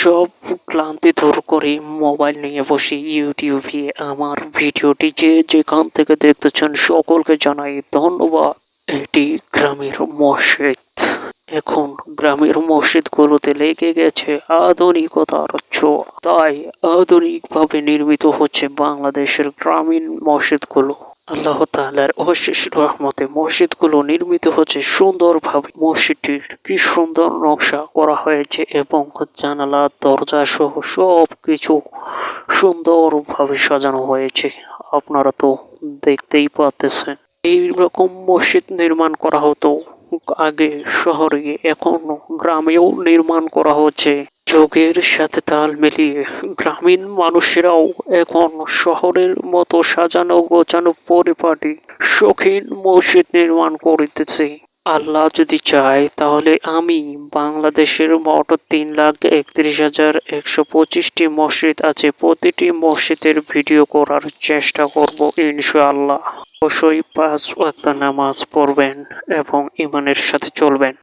সব ক্লান্তি দূর করে মোবাইল নিয়ে বসে ইউটিউবে আমার ভিডিওটি যে যেখান থেকে দেখতেছেন সকলকে জানাই ধন্যবাদ। এটি গ্রামের মসজিদ। এখন গ্রামের মসজিদগুলোতে লেগে গেছে আধুনিকতার ছোঁয়া। তাই আধুনিকভাবে নির্মিত হচ্ছে বাংলাদেশের গ্রামীণ মসজিদগুলো। আল্লাহ তাআলার অশেষ রহমতে মসজিদগুলো নির্মিত হচ্ছে সুন্দরভাবে। মসজিদটির কি সুন্দর নকশা করা হয়েছে এবং জানালা দরজা সহ সব কিছু সুন্দরভাবে সাজানো হয়েছে। আপনারা তো দেখতেই পাচ্ছেন। এইরকম মসজিদ নির্মাণ করা হতো আগে শহরে, এখন গ্রামেও নির্মাণ করা হচ্ছে। যুগের সাথে তাল মিলিয়ে গ্রামীণ মানুষেরাও এখন শহরের মতো সাজানো গোছানো পরিপাটি শৌখিন মসজিদ নির্মাণ করিতেছে। আল্লাহ যদি চায়, তাহলে আমি বাংলাদেশের মোট তিন লাখ একত্রিশ হাজার একশো পঁচিশটি মসজিদ আছে, প্রতিটি মসজিদের ভিডিও করার চেষ্টা করব ইনশাআল্লাহ। অবশ্যই পাঁচ ওয়াক্ত নামাজ পড়বেন এবং ইমানের সাথে চলবেন।